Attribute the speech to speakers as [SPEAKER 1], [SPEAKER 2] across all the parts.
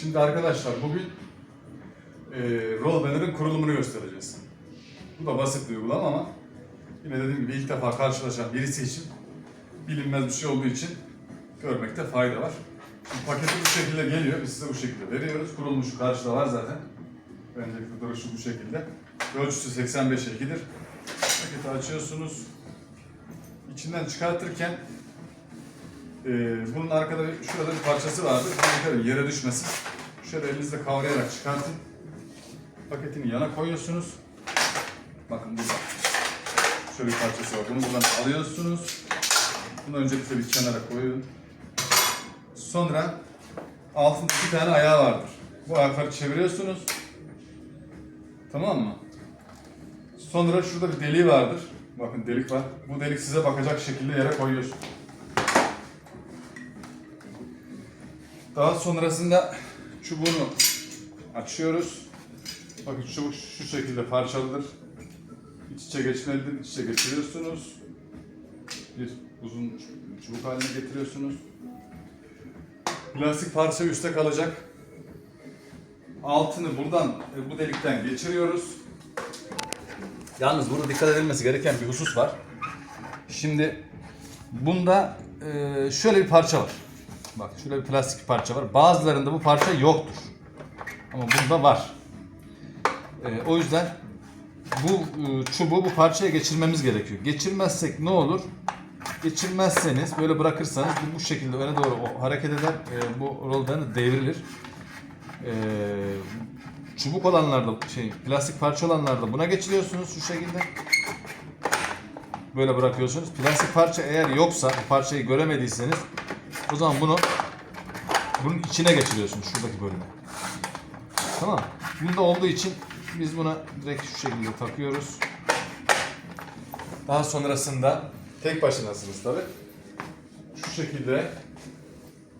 [SPEAKER 1] Şimdi arkadaşlar bugün e, roll banner'ın kurulumunu göstereceğiz. Bu da basit bir uygulama ama yine dediğim gibi ilk defa karşılaşan birisi için bilinmez bir şey olduğu için görmekte fayda var. Şimdi paketi bu şekilde geliyor. Biz size bu şekilde veriyoruz. Kurulmuşu karşıda var zaten. Öncelikle duruşu bu şekilde. Ölçüsü 85'e 2'dir. Paketi açıyorsunuz. İçinden çıkartırken e, bunun arkada şurada bir parçası. Dikkat edin yere düşmesin. Şöyle elinizle kavrayarak çıkartın. Paketini yana koyuyorsunuz. Bakın burada. Şöyle bir parçası var. Bunu buradan alıyorsunuz. Bunu öncelikle bir kenara koyun. Sonra altında iki tane ayağı vardır. Bu ayakları çeviriyorsunuz. Tamam mı? Sonra şurada bir deliği vardır. Bakın delik var. Bu delik size bakacak şekilde yere koyuyorsun. Daha sonrasında çubuğunu açıyoruz. Bakın çubuk şu şekilde parçalıdır. İç içe geçmelidir. İç içe geçiriyorsunuz. Bir uzun çubuk haline getiriyorsunuz. Plastik parça üstte kalacak. Altını buradan e, bu delikten geçiriyoruz. Yalnız burada dikkat edilmesi gereken bir husus var. Şimdi bunda e, şöyle bir parça var. Bak şöyle bir plastik parça var. Bazılarında bu parça yoktur. Ama bunda var. E, o yüzden bu e, çubuğu bu parçaya geçirmemiz gerekiyor. Geçirmezsek ne olur? Geçirmezseniz böyle bırakırsanız bu, bu şekilde öne doğru o hareket eder. E, bu rolden devrilir. E, çubuk olanlarda şey plastik parça olanlarda buna geçiriyorsunuz şu şekilde. Böyle bırakıyorsunuz. Plastik parça eğer yoksa parçayı göremediyseniz o zaman bunu bunun içine geçiriyorsunuz şuradaki bölüme. Tamam. Bunda olduğu için biz buna direkt şu şekilde takıyoruz. Daha sonrasında tek başınasınız tabi. Şu şekilde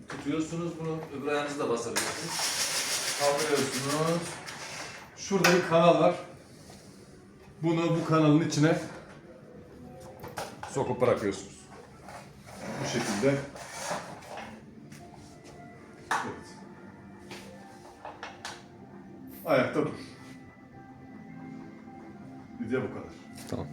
[SPEAKER 1] tutuyorsunuz bunu öbür ayağınızla basabilirsiniz. Kaldırıyorsunuz. Şurada bir kanal var. Bunu bu kanalın içine sokup bırakıyorsunuz. Bu şekilde. ayakta dur. Video bu kadar. Tamam.